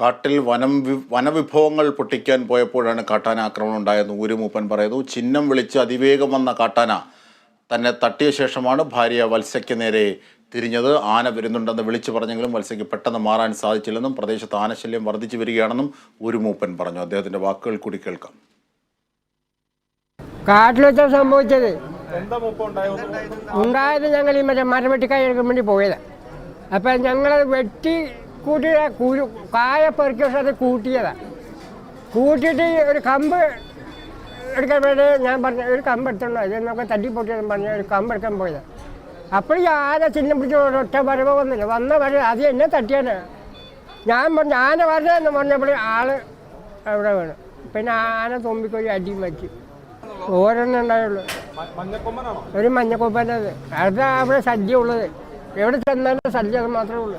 കാട്ടിൽ വനം വനവിഭവങ്ങൾ പൊട്ടിക്കാൻ പോയപ്പോഴാണ് കാട്ടാന ആക്രമണം ഉണ്ടായെന്ന് ഊരുമൂപ്പൻ പറയുന്നു. ചിഹ്നം വിളിച്ച് അതിവേഗം വന്ന കാട്ടാന തന്നെ തട്ടിയ ശേഷമാണ് ഭാര്യ വത്സയ്ക്ക് നേരെ തിരിഞ്ഞത്. ആന വരുന്നുണ്ടെന്ന് വിളിച്ചു പറഞ്ഞെങ്കിലും വത്സയ്ക്ക് പെട്ടെന്ന് മാറാൻ സാധിച്ചില്ലെന്നും പ്രദേശത്ത് ആനശല്യം വർദ്ധിച്ചു വരികയാണെന്നും ഊരുമൂപ്പൻ പറഞ്ഞു. അദ്ദേഹത്തിന്റെ വാക്കുകൾ കൂടി കേൾക്കാം. കാട്ടിൽ വെച്ചാ സംഭവിച്ചത്. ഉണ്ടായത്? ഉണ്ടായത് ഞങ്ങൾ ഈ മറ്റേ മരവെട്ടിക്കായ എടുക്കാൻ വേണ്ടി പോയത്. അപ്പം ഞങ്ങൾ വെട്ടി കൂട്ടിയ കുരു കായ പെറുക്കിയ സ്ഥലത്ത് കൂട്ടിയതാ. കൂട്ടിയിട്ട് ഒരു കമ്പ് എടുക്കാൻ വേണ്ടി ഞാൻ പറഞ്ഞ ഒരു കമ്പ് എടുത്തോണ്ടോ ഇത് നമുക്ക് തട്ടി പൊട്ടിയെന്ന് പറഞ്ഞ ഒരു കമ്പ് എടുക്കാൻ പോയത്. അപ്പോൾ ഈ ആന ചിഹ്നം പിടിച്ച് ഒറ്റ വരവ് വന്നില്ല. വന്ന വരെ അത് എന്നെ തട്ടിയാണ്. ഞാൻ പറഞ്ഞു ആന വരണമെന്ന് പറഞ്ഞപ്പോൾ ആൾ അവിടെ വേണം. പിന്നെ ആന തുമ്പിക്കൊരു അടിയും മാറ്റി ഓരോന്നും ഉണ്ടായുള്ളൂ. ഒരു മഞ്ഞക്കൊമ്പനത് അത് അവിടെ സദ്യ ഉള്ളത്. എവിടെ ചെന്നാലും സദ്യ അത് മാത്രമേ ഉള്ളൂ.